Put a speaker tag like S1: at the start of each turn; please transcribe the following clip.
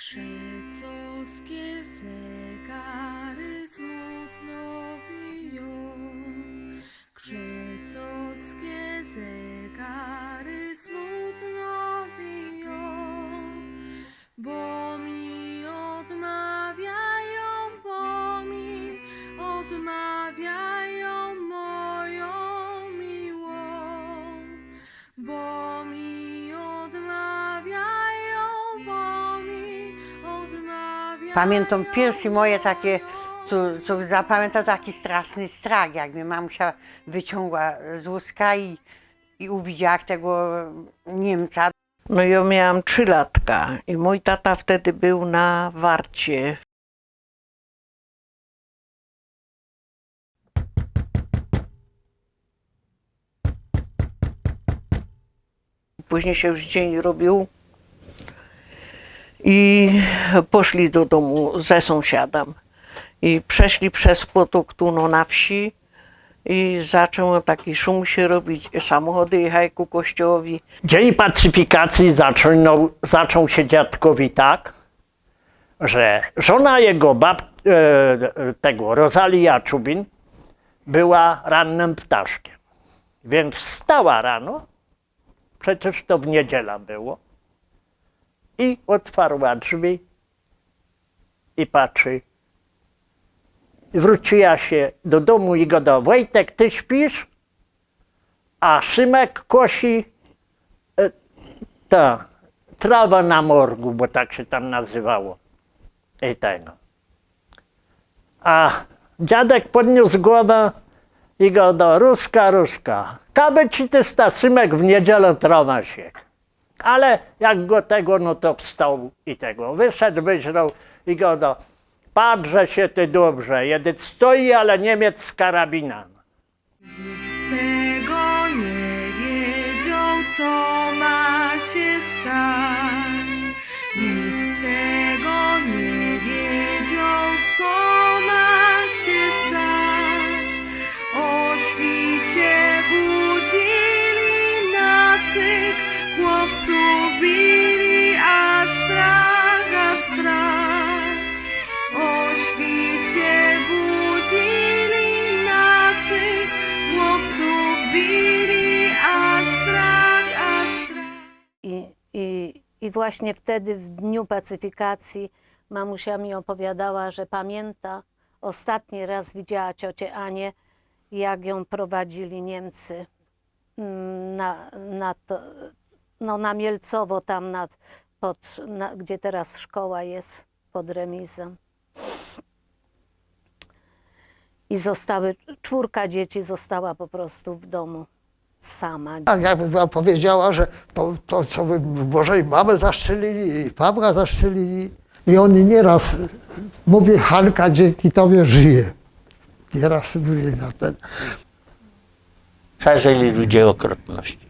S1: Krzecowskie zegary smutno biją. Krzecowskie zegary smutno biją. Bo mi odmawiają, bo mi odmawiają
S2: Pamiętam pierwsze moje takie, co, co zapamiętam taki straszny strach, jak mnie mamusia wyciągła z wózka i, i uwidziała tego Niemca.
S3: No ja miałam trzy latka i mój tata wtedy był na warcie. Później się już dzień robił i poszli do domu ze sąsiadem. I przeszli przez potok tu no, na wsi i zaczął taki szum się robić, samochody jechały ku kościołowi.
S4: Dzień pacyfikacji zaczął, zaczął się dziadkowi tak, że żona jego bab, e, tego Rosalia Czubin była rannym ptaszkiem. Więc wstała rano, przecież to w niedziela było, i otwarła drzwi i patrzy. Wróciła się do domu i go do Wojtek, ty śpisz? A Szymek kosi ta trawa na morgu, bo tak się tam nazywało. I tego. A dziadek podniósł głowę i go do Ruska, Ruska. Kaby ci ty Stasymek w niedzielę trawa się. Ale jak go tego, no to wstał i tego. Wyszedł, wyżrał i go do Patrzę się ty dobrze, jedyc stoi, ale Niemiec z karabinem.
S1: Nikt tego nie wiedział, co ma się stać. Nikt tego nie wiedział, co bili, a strach, a strach. Budzili bili, a strach, a strach.
S5: I właśnie wtedy, w dniu pacyfikacji, mamusia mi opowiadała, że pamięta, ostatni raz widziała ciocię Anię, jak ją prowadzili Niemcy mm, na, na, to, no, na Mielcowo, tam nad, pod, na, gdzie teraz szkoła jest, pod remizem. I zostały, czwórka dzieci została po prostu w domu sama.
S6: Tak jakby wam powiedziała, że to, to co by może i mamę zaszczelili, i Pawła zaszczelili. I oni nieraz, mówię, Hanka dzięki tobie żyje. Nieraz mówili na ten.
S4: Przeżyli ludzie okropności.